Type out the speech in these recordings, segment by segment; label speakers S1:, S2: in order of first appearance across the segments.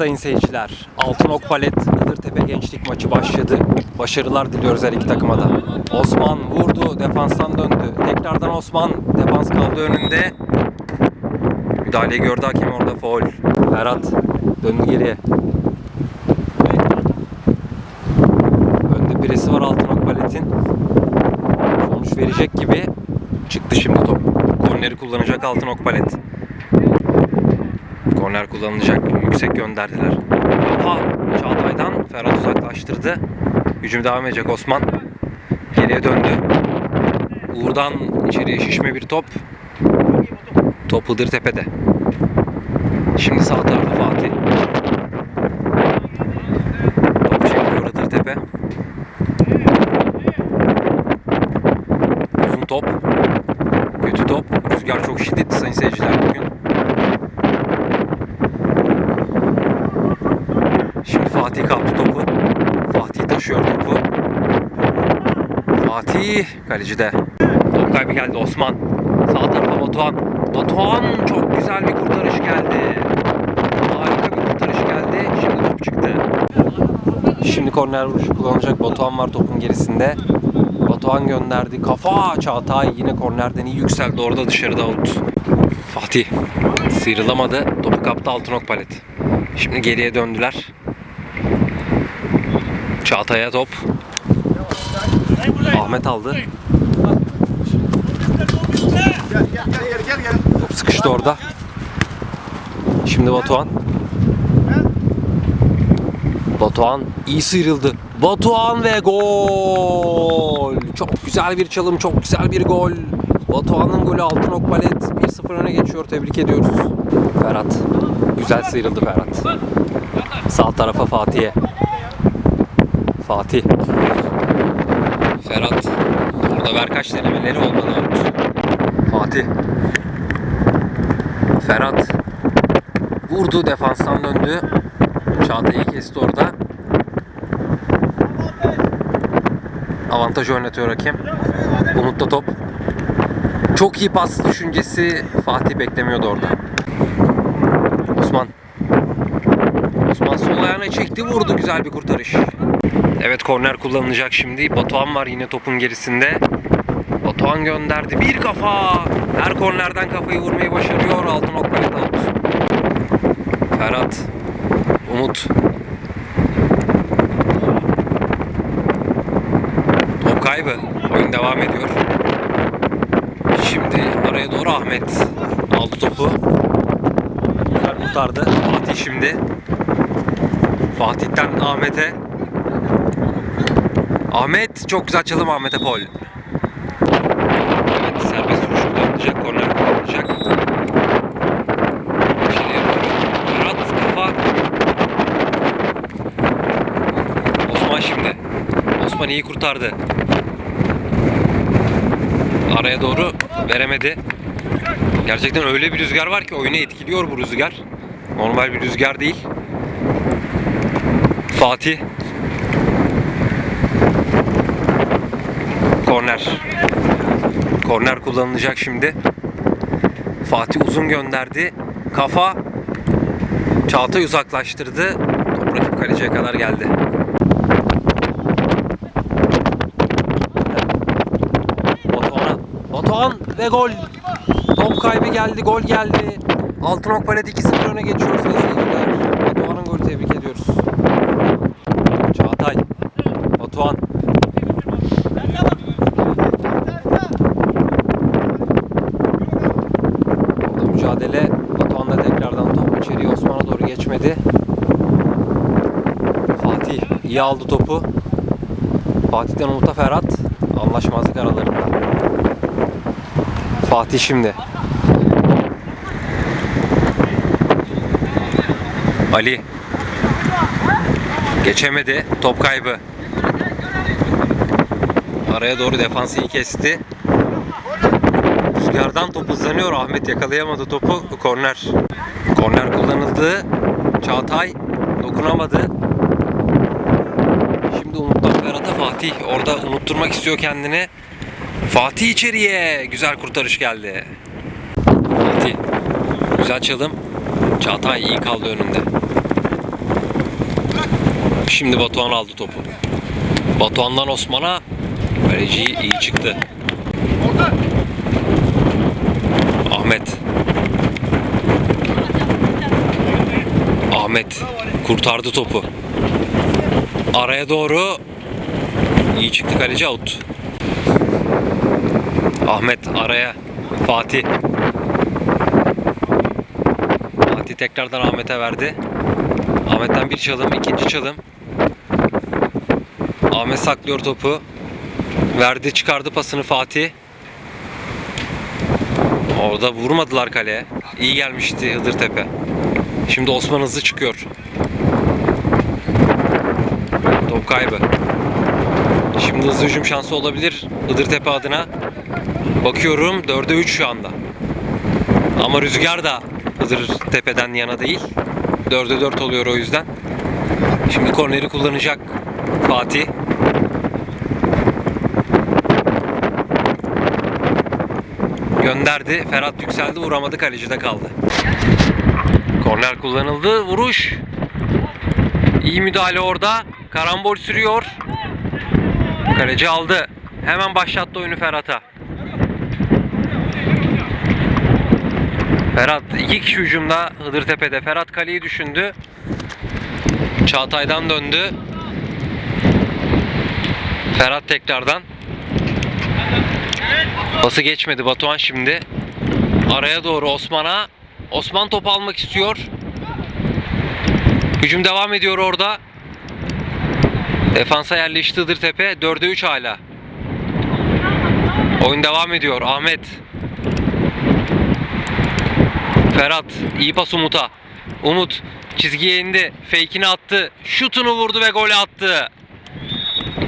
S1: sayın seyirciler. Altınok Palet Iğdırtepe Gençlik maçı başladı. Başarılar diliyoruz her iki takıma da. Osman vurdu, defanstan döndü. Tekrardan Osman, defans kaldı önünde. Müdahaleyi gördü hakem orada faul. Ferhat döndü geriye. Önde birisi var Altınok Palet'in. Sonuç verecek gibi çıktı şimdi top. Korneri kullanacak Altınok Palet. Korner kullanılacak. Yüksek gönderdiler. Kafa Çağatay'dan Ferhat uzaklaştırdı. Hücum devam edecek Osman. Geriye döndü. Uğur'dan içeriye şişme bir top. Top Hıdırtepe'de. Şimdi sağ tarafı Fatih. Top çeviriyor Hıdırtepe. Uzun top. Kötü top. Rüzgar çok şiddetli sayın seyirciler bugün. Şimdi Fatih kaptı topu. Fatih taşıyor topu. Fatih kalecide. Top kaybı geldi Osman. Sağ tarafa Batuhan. Batuhan çok güzel bir kurtarış geldi. Harika bir kurtarış geldi. Şimdi top çıktı. Şimdi korner vuruşu kullanacak. Batuhan var topun gerisinde. Batuhan gönderdi. Kafa Çağatay yine kornerden iyi yükseldi. Orada dışarıda out. Fatih sıyrılamadı. Topu kaptı Altınok Palet. Şimdi geriye döndüler. Çağatay'a top. Ahmet aldı. Top sıkıştı orada. Şimdi Batuhan. Batuhan iyi sıyrıldı. Batuhan ve gol. Çok güzel bir çalım, çok güzel bir gol. Batuhan'ın golü Altınok Palet 1-0 öne geçiyor. Tebrik ediyoruz. Ferhat. Güzel sıyrıldı Ferhat. Sağ tarafa Fatih'e. Fatih. Ferhat. Burada Verkaç denemeleri olmadı. out. Fatih. Ferhat. Vurdu defanstan döndü. Çağatay'ı kesti orada. Avantaj oynatıyor hakem. Umut'ta top. Çok iyi pas düşüncesi Fatih beklemiyordu orada. Osman. Osman sol ayağına çekti vurdu güzel bir kurtarış. Evet korner kullanılacak şimdi. Batuhan var yine topun gerisinde. Batuhan gönderdi. Bir kafa. Her kornerden kafayı vurmayı başarıyor. Altınok Palet out. Ferhat. Umut. Top kaybı. Oyun devam ediyor. Şimdi araya doğru Ahmet aldı topu. Kurtardı. Fatih şimdi. Fatih'ten Ahmet'e. Ahmet çok güzel çalım Ahmet'e gol. Evet serbest vuruş kullanılacak. Korner kullanılacak. İçeriye doğru. Kafa. Osman şimdi. Osman iyi kurtardı. Araya doğru veremedi. Gerçekten öyle bir rüzgar var ki oyunu etkiliyor bu rüzgar. Normal bir rüzgar değil. Fatih. Korner. Korner kullanılacak şimdi. Fatih uzun gönderdi. Kafa. Çağatay uzaklaştırdı. Top rakip kaleciye kadar geldi. Batuhan'a. Batuhan ve gol. Top kaybı geldi, gol geldi. Altınok Palet 2-0 öne geçiyor. Batuhan'ın golü tebrik ediyoruz. Çağatay. Batuhan. Orada mücadele. Batuhan da tekrardan top içeriye Osman'a doğru geçmedi. Fatih iyi aldı topu. Fatih'ten Umut'a Ferhat. Anlaşmazlık aralarında. Fatih şimdi. Ali. Geçemedi. Top kaybı. Araya doğru defansı iyi kesti. Rüzgardan top hızlanıyor. Ahmet yakalayamadı topu. Korner. Korner kullanıldı. Çağatay dokunamadı. Şimdi Umut'tan Ferhat'a Fatih. Orada unutturmak istiyor kendini. Fatih içeriye. Güzel kurtarış geldi. Fatih. Güzel çalım. Çağatay iyi kaldı önünde. Şimdi Batuhan aldı topu. Batuhan'dan Osman'a kaleci iyi çıktı. Ahmet. Ahmet kurtardı topu. Araya doğru iyi çıktı kaleci out. Ahmet araya. Fatih. Fatih tekrardan Ahmet'e verdi. Ahmet'ten bir çalım, ikinci çalım. Ahmet saklıyor topu. Verdi çıkardı pasını Fatih. Orada vurmadılar kaleye. İyi gelmişti Hıdırtepe. Şimdi Osman hızlı çıkıyor. Top kaybı. Şimdi hızlı hücum şansı olabilir Hıdırtepe adına. Bakıyorum 4'e 3 şu anda. Ama rüzgar da Hıdırtepe'den yana değil. 4'e 4 oluyor o yüzden. Şimdi korneri kullanacak Fatih. Gönderdi. Ferhat yükseldi. Vuramadı. Kalecide kaldı. Korner kullanıldı. Vuruş. İyi müdahale orada. Karambol sürüyor. Kaleci aldı. Hemen başlattı oyunu Ferhat'a. Ferhat iki kişi hücumda Hıdırtepe'de. Ferhat kaleyi düşündü. Çağatay'dan döndü. Ferhat tekrardan. Pası geçmedi Batuhan şimdi. Araya doğru Osman'a. Osman topu almak istiyor. Hücum devam ediyor orada. Defansa yerleşti Hıdırtepe. 4'e 3 hala. Oyun devam ediyor. Ahmet. Ferhat. iyi pas Umut'a. Umut çizgiye indi. Fake'ini attı. Şutunu vurdu ve golü attı.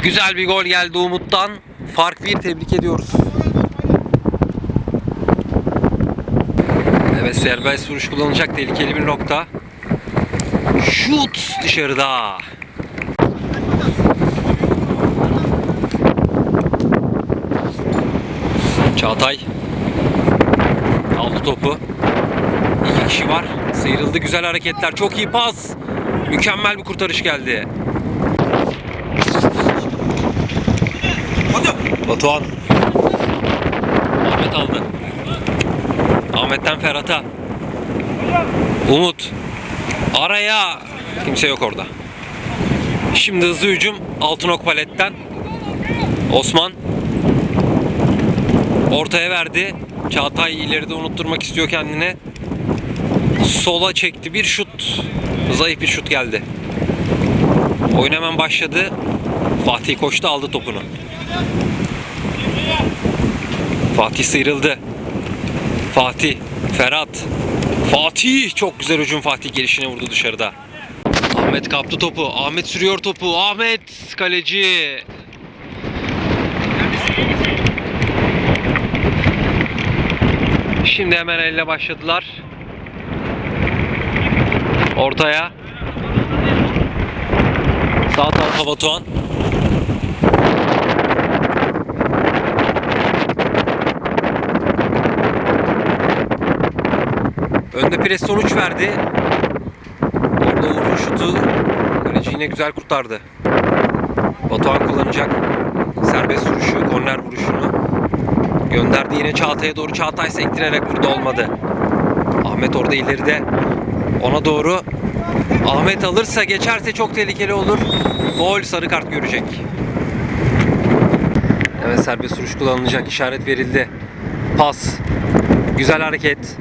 S1: Güzel bir gol geldi Umut'tan. Fark bir tebrik ediyoruz. Evet serbest vuruş kullanılacak tehlikeli bir nokta. Şut dışarıda. Çağatay aldı topu. İki kişi var. Sıyrıldı güzel hareketler. Çok iyi pas. Mükemmel bir kurtarış geldi. Batuhan. Ahmet aldı. Ahmet'ten Ferhat'a. Umut. Araya. Kimse yok orada. Şimdi hızlı hücum Altınok paletten. Osman. Ortaya verdi. Çağatay ileride unutturmak istiyor kendine. Sola çekti bir şut. Zayıf bir şut geldi. Oyun hemen başladı. Fatih koştu aldı topunu. Fatih sıyrıldı. Fatih, Ferhat. Fatih çok güzel hücum Fatih gelişine vurdu dışarıda. Ahmet kaptı topu. Ahmet sürüyor topu. Ahmet kaleci. Şimdi hemen elle başladılar. Ortaya. Sağ tarafa Batuhan. Önde pres sonuç verdi. Orada Uğur'un şutu kaleci yine güzel kurtardı. Batuhan kullanacak serbest vuruşu, korner vuruşunu. Gönderdi yine Çağatay'a doğru. Çağatay sektirerek vurdu olmadı. Ahmet orada ileride. Ona doğru. Ahmet alırsa geçerse çok tehlikeli olur. Gol sarı kart görecek. Evet serbest vuruş kullanılacak. işaret verildi. Pas. Güzel hareket.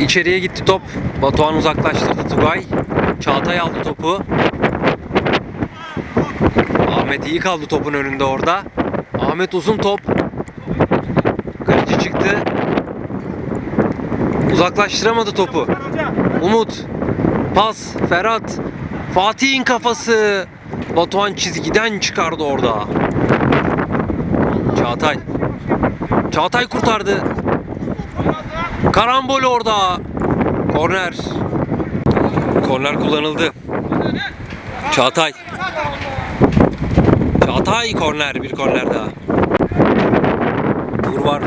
S1: İçeriye gitti top. Batuhan uzaklaştırdı Tugay. Çağatay aldı topu. Ahmet iyi kaldı topun önünde orada. Ahmet uzun top. Çıktı. Uzaklaştıramadı topu. Umut. Pas. Ferhat. Fatih'in kafası. Batuhan çizgiden çıkardı orada. Çağatay. Çağatay kurtardı. Karambol orada. Korner. Korner kullanıldı. Çağatay. Çağatay korner. Bir korner daha. Uğur var.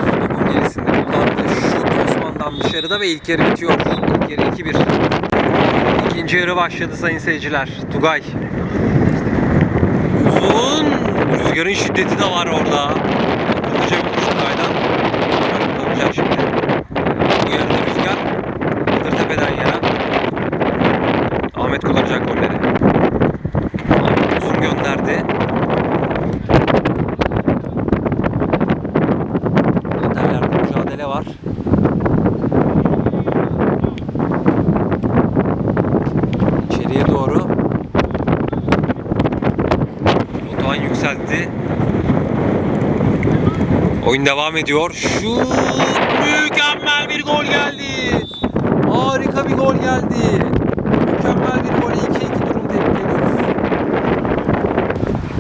S1: Tam dışarıda ve ilk yarı bitiyor. İlk yarı 2-1. İkinci yarı başladı sayın seyirciler. Tugay. Uzun. Rüzgarın şiddeti de var orada. Oyun devam ediyor. Şut! Mükemmel bir gol geldi. Harika bir gol geldi. Mükemmel bir gol. 2-2 durum tebrik ediyoruz.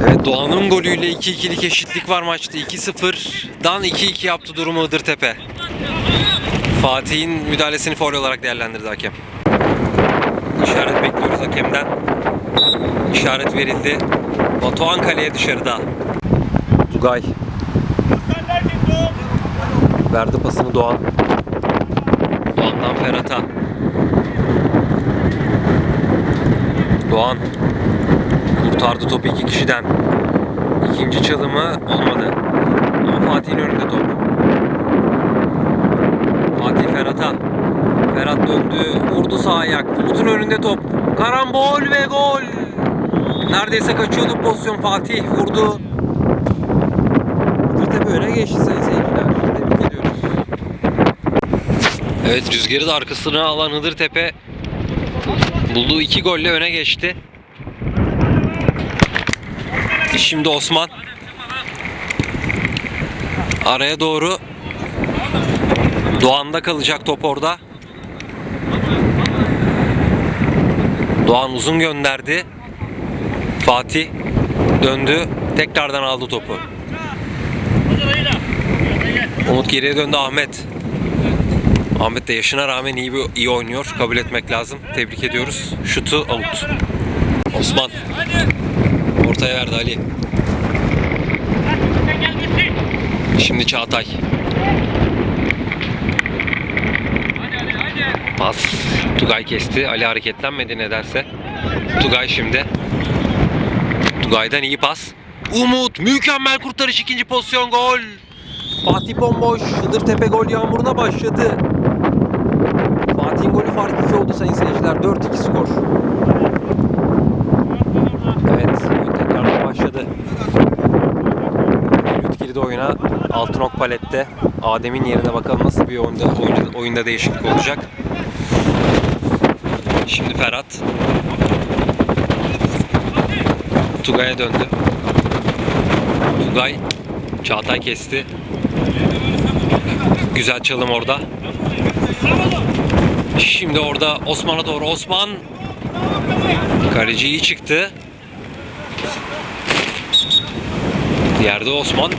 S1: Evet Doğan'ın golüyle 2-2'lik eşitlik var maçta. 2-0'dan 2-2 yaptı durumu Iğdırtepe. Fatih'in müdahalesini faul olarak değerlendirdi hakem. İşaret bekliyoruz hakemden. İşaret verildi. Batuhan kaleye dışarıda. Tugay. Verdi pasını Doğan. Doğan'dan Ferhat'a. Doğan. Kurtardı topu iki kişiden. İkinci çalımı olmadı. Ama Fatih'in önünde top. Fatih Ferhat'a. Ferhat döndü. Vurdu sağ ayak. Umut'un önünde top. Karambol ve gol. Neredeyse kaçıyordu pozisyon. Fatih vurdu. Kırtepe öne geçti sayın seyirciler. Tebrik ediyoruz. Evet rüzgarı da arkasına alan Hıdırtepe bulduğu iki golle öne geçti. Şimdi Osman araya doğru Doğan'da kalacak top orada. Doğan uzun gönderdi. Fatih döndü. Tekrardan aldı topu. Umut geriye döndü Ahmet. Ahmet de yaşına rağmen iyi bir, iyi oynuyor. Kabul etmek lazım. Tebrik ediyoruz. Şutu out. Osman. Ortaya verdi Ali. Şimdi Çağatay. Pas. Tugay kesti. Ali hareketlenmedi nedense. Tugay şimdi. Tugay'dan iyi pas. Umut mükemmel kurtarış ikinci pozisyon gol. Fatih bomboş. Hıdırtepe gol yağmuruna başladı. Fark 2 oldu sayın seyirciler. 4-2 skor. Evet, oyun tekrardan başladı. Mevlüt girdi oyuna. Altınok palette. Adem'in yerine bakalım nasıl bir oyunda, oyunda, oyunda değişiklik olacak. Şimdi Ferhat. Tugay'a döndü. Tugay. Çağatay kesti. Güzel çalım orada. Şimdi orada Osman'a doğru Osman. Kaleci iyi çıktı. Yerde Osman.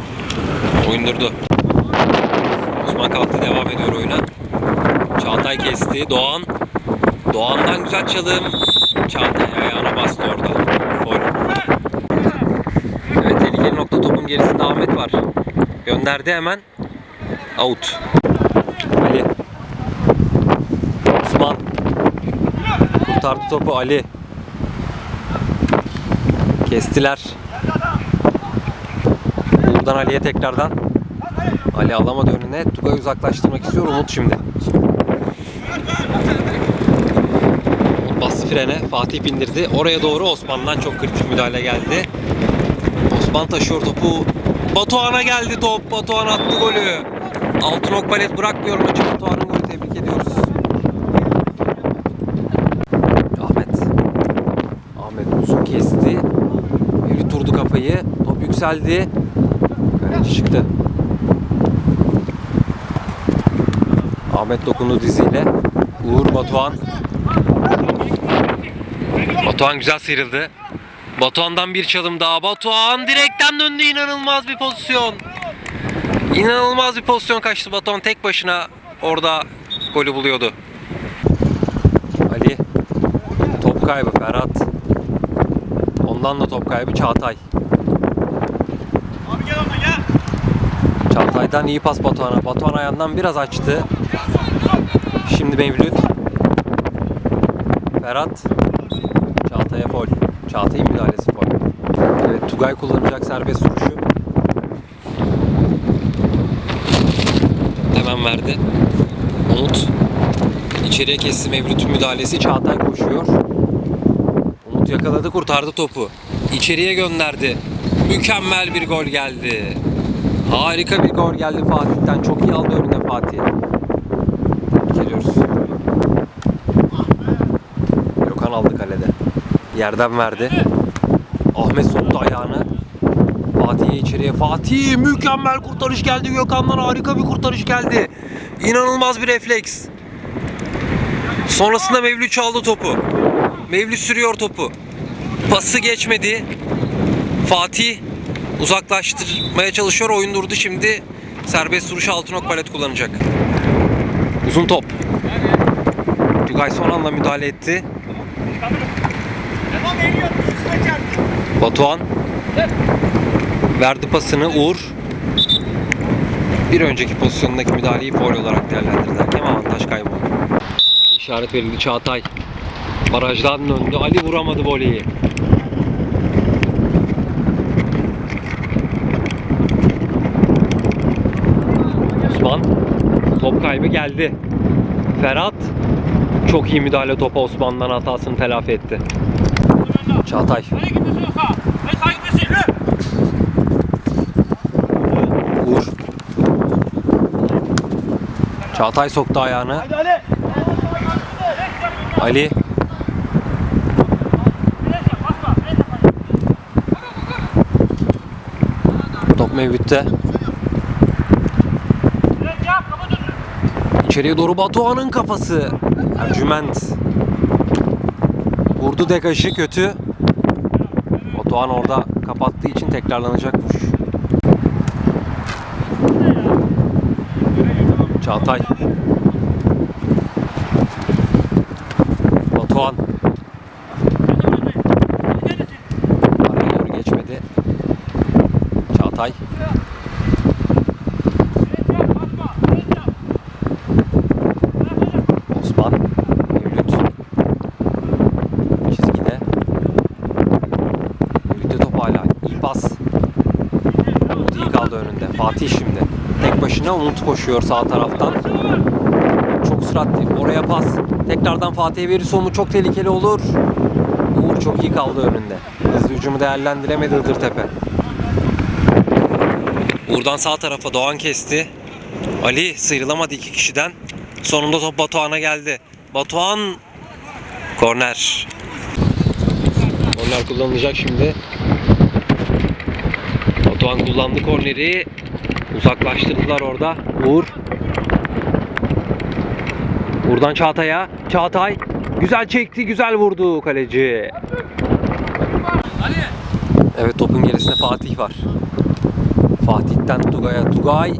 S1: Oyun durdu. Osman kalktı devam ediyor oyuna. Çağatay kesti. Doğan. Doğan'dan güzel çalım. Çağatay ayağına bastı orada. Evet tehlikeli nokta topun gerisinde Ahmet var. Gönderdi hemen. Out. Ali. Osman. Kurtardı topu Ali. Kestiler. Buradan Ali'ye tekrardan. Ali alamadı önüne. Tugay uzaklaştırmak istiyor. Umut şimdi. Umut bastı frene. Fatih bindirdi. Oraya doğru Osman'dan çok kritik müdahale geldi. Osman taşıyor topu. Batuhan'a geldi top. Batuhan attı golü. Altınok Palet bırakmıyor maçı. Batuhan'ın golü tebrik ediyoruz. Ahmet. Ahmet Mevlüt durdu kafayı. Top yükseldi. Kaleci çıktı. Ahmet dokundu diziyle. Uğur Batuhan. Batuhan güzel sıyrıldı. Batuhan'dan bir çalım daha. Batuhan direkten döndü. İnanılmaz bir pozisyon. İnanılmaz bir pozisyon kaçtı. Batuhan tek başına orada golü buluyordu. Ali. Top kaybı Ferhat. Ondan da top kaybı Çağatay. Çağatay'dan iyi pas Batuhan'a. Batuhan ayağından biraz açtı. Şimdi Mevlüt. Ferhat. Çağatay'a fol. Çağatay'ın müdahalesi fol. Evet Tugay kullanacak serbest vuruşu. Hemen verdi. Umut içeriye kesti Mevlüt'ün müdahalesi. Çağatay koşuyor. Yakaladı kurtardı topu. İçeriye gönderdi. Mükemmel bir gol geldi. Harika bir gol geldi Fatih'ten. Çok iyi aldı önüne Fatih. Tebrik ediyoruz. Gökhan aldı kalede. Yerden verdi. Ahmet soktu ayağını. Fatih'e içeriye. Fatih mükemmel kurtarış geldi Gökhan'dan harika bir kurtarış geldi. İnanılmaz bir refleks. Sonrasında Mevlüt çaldı topu. Mevlüt sürüyor topu. Pası geçmedi. Fatih uzaklaştırmaya çalışıyor. Oyun durdu şimdi. Serbest vuruş Altınok palet kullanacak. Uzun top. Tugay son anda müdahale etti. Batuhan verdi pasını Uğur. Bir önceki pozisyondaki müdahaleyi foul olarak değerlendirdi. Hakem avantaj kaybı oldu. İşaret verildi Çağatay. Barajdan döndü. Ali vuramadı voleyi. Osman top kaybı geldi. Ferhat çok iyi müdahale topa Osman'dan hatasını telafi etti. Çağatay Uğur. Çağatay soktu ayağını. Ali. Top Mevlüt'te. İçeriye doğru Batuhan'ın kafası. Ercüment. Vurdu degajı kötü. Batuhan orada kapattığı için tekrarlanacak vuruş. Çağatay. Batuhan. Araya doğru geçmedi. Çağatay. Osman. Mevlüt. Çizgide. Mevlüt'te top hala. Pas. Umut kaldı önünde. Fatih şimdi. Tek başına Umut koşuyor sağ taraftan. Çok süratli. Oraya pas. Tekrardan Fatih'e verirse Umut çok tehlikeli olur. Uğur çok iyi kaldı önünde. Hızlı hücumu değerlendiremedi Hıdırtepe. Uğur'dan sağ tarafa Doğan kesti. Ali sıyrılamadı iki kişiden. Sonunda top Batuhan'a geldi. Batuhan korner. Korner kullanılacak şimdi. Batuhan kullandı korneri. Uzaklaştırdılar orada. Uğur. Buradan Çağatay'a. Çağatay güzel çekti, güzel vurdu kaleci. Evet topun gerisinde Fatih var. Fatih'ten Tugay'a. Tugay.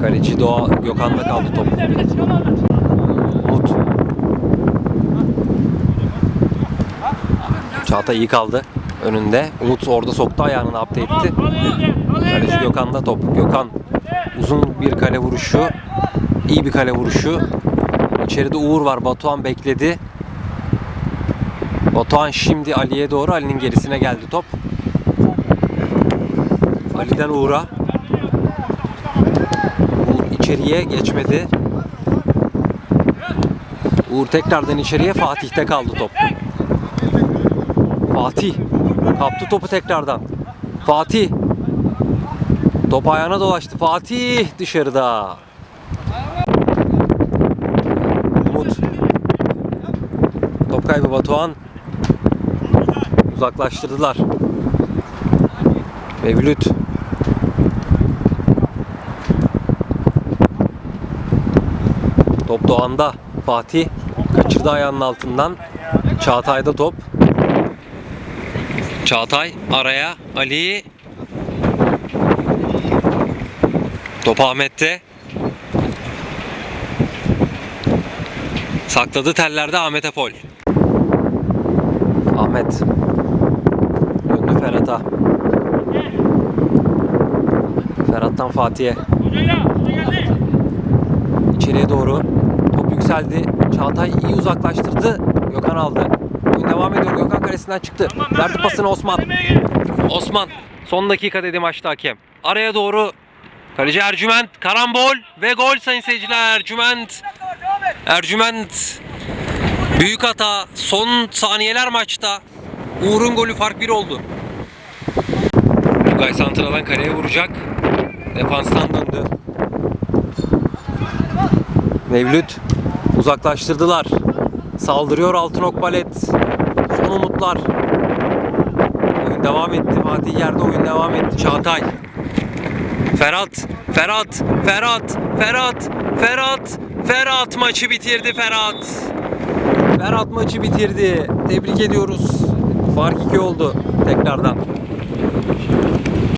S1: Kaleci Doğa Gökhan'da kaldı top. Umut. Çağatay iyi kaldı önünde. Umut orada soktu ayağını update etti. Kaleci Gökhan'da top. Gökhan uzun bir kale vuruşu. iyi bir kale vuruşu. İçeride Uğur var. Batuhan bekledi. Batuhan şimdi Ali'ye doğru. Ali'nin gerisine geldi top. Ali'den Uğur'a. Uğur içeriye geçmedi. Uğur tekrardan içeriye Fatih'te kaldı top. Fatih kaptı topu tekrardan. Fatih top ayağına dolaştı. Fatih dışarıda. Umut. Top kaybı Batuhan. Uzaklaştırdılar. Mevlüt. Top Doğan'da. Fatih kaçırdı ayağının altından. Çağatay'da top. Çağatay araya Ali. Top Ahmet'te. Sakladı tellerde Ahmet Epol. Ahmet. Döndü Ferhat'a. Ferhat'tan Fatih'e. İçeriye doğru. Top yükseldi. Çağatay iyi uzaklaştırdı. Gökhan aldı. Devam ediyor. Gökhan kalesinden çıktı. Verdi pasını Osman. Osman. Son dakika dedi maçta hakem. Araya doğru kaleci Ercüment. Karambol ve gol sayın seyirciler. Ercüment. Ercüment. Büyük hata. Son saniyeler maçta. Uğur'un golü fark bir oldu. Tugay Santral'dan kaleye vuracak. Defanstan döndü. Mevlüt uzaklaştırdılar. Saldırıyor Altınok Balet. Son umutlar. Oyun devam etti. Fatih yerde oyun devam etti. Çağatay. Ferhat. Ferhat. Ferhat. Ferhat. Ferhat. Ferhat maçı bitirdi Ferhat. Ferhat maçı bitirdi. Tebrik ediyoruz. Fark 2 oldu tekrardan.